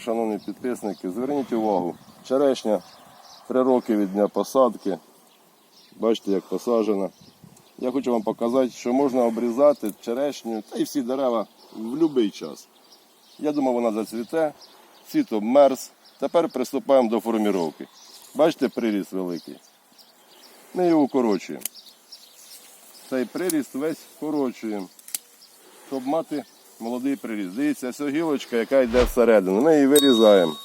шановні підписники, зверніть увагу. Черешня 3 роки від дня посадки. Бачите, як посаджена. Я хочу вам показати, що можна обрізати черешню та й всі дерева в будь-який час. Я думав, вона зацвіте, цвіт обмерз. Тепер приступаємо до форміровки. Бачите, приріст великий. Ми його укорочуємо. Цей приріст весь вкорочуємо, щоб мати молодий приріст. Дивіться, ось гілочка, яка йде всередину. Ми її вирізаємо.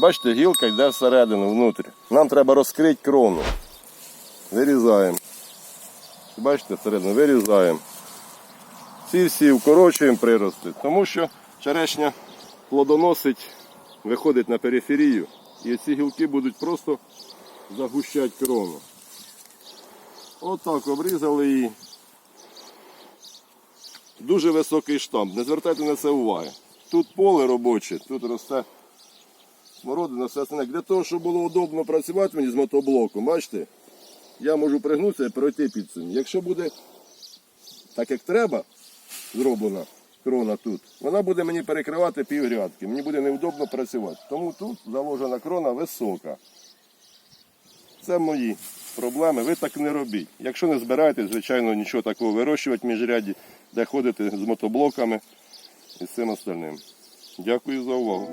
Бачите, гілка йде всередину, внутрі. Нам треба розкрити крону. Вирізаємо. Бачите, всередину вирізаємо. Ці всі вкорочуємо прирости, тому що черешня плодоносить, виходить на периферію, і ці гілки будуть просто загущати крону. Отак обрізали її. Дуже високий штамп. Не звертайте на це уваги. Тут поле робоче, тут росте смородина, все остальне. Для того, щоб було удобно працювати мені з мотоблоком, бачите, я можу пригнутися і пройти під цим. Якщо буде так, як треба, зроблена крона тут, вона буде мені перекривати пів грядки. Мені буде невдобно працювати. Тому тут заложена крона висока. Це мої проблеми. Ви так не робіть. Якщо не збираєтесь, звичайно, нічого такого вирощувати в міжряді, де ходити з мотоблоками і з цим остальним. Дякую за увагу.